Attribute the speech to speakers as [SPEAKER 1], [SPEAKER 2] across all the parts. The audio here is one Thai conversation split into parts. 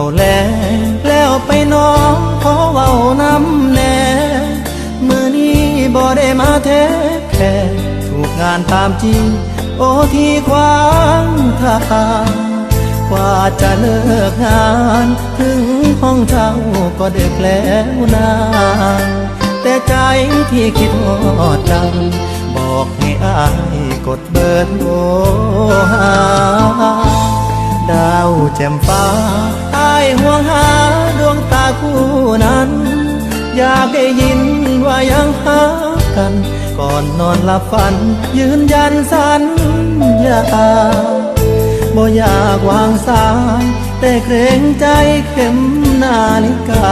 [SPEAKER 1] เขาแลแล้วไปน้องขอเว้าน้ำแน่มือนี้บ่ได้มาแท้แค่ถูกงานตามจริง โอที่ควางทางกว่าจะเลิกงานถึงห้องเช่าก็ดึกแล้วนานแต่ใจที่คิดฮอดจัง บอกให้อายกดเบิร์ดโทรหาดาวแจ่มฟ้า ห่วงหาดวงตาคู่นั้น อยากได้ยินว่ายังหากัน ก่อนนอนหลับฝัน ยืนยันสัญญาบ่อยากวางสาย แต่เกรงใจเข็มนาฬิกา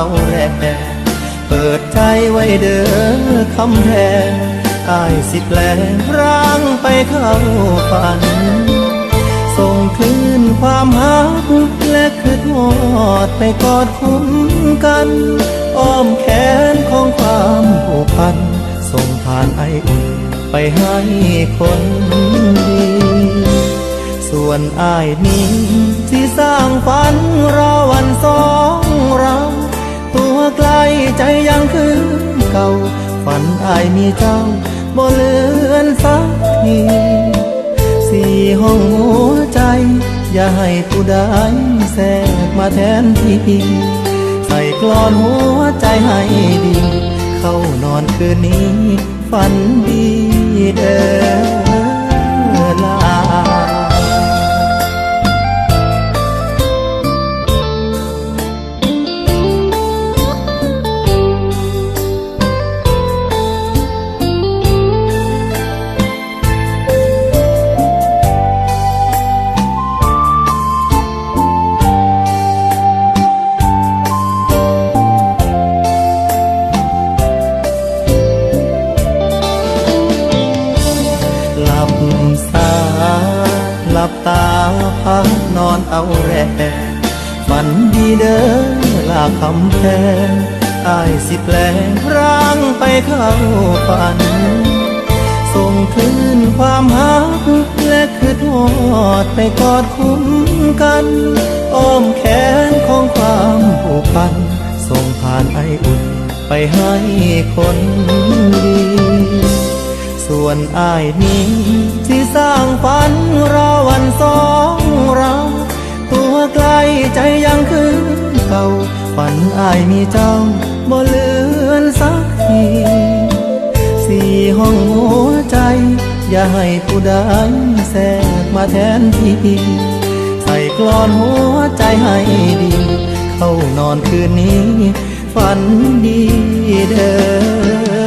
[SPEAKER 1] าแรงเปิดใจไว้เด้อคำแพงอายสิแปลงร่างไปเข้าฝัน ส่งคืนความหักและคืดหอดไปกอดคุ้มกันอ้อมแขนของความผูกพัน ส่งผ่านไออุ่นไปให้คนดี ส่วนอายนี้ที่สร้างฝัน ใจยังคือเก่า ฝันอายมีเจ้าบ่เลือนสักทีสี่ห้องหัวใจ อย่าให้ผู้ใดแทรกมาแทนที่ใส่กลอนหัวใจให้ดี เข้านอนคืนนี้ฝันดีาแรงมันดีเด้อลาคำแพงอายสิแปลงร่างไปเข้าฝัน ส่งคืนความหักและคืดหอดไปกอดคุ้มกันอ้อมแขนของความผูกพัน ส่งผ่านไออุ่นไปให้คนดีส่วนอายนี้ที่สร้างฝันรอวันสอง ฝันอายมีเจ้าบ่เลือนสักทีสี่ห้องหัวใจ อย่าให้ผู้ใดแทรกมาแทนที่ใส่กลอนหัวใจให้ดี เข้านอนคืนนี้ ฝันดีเด้อ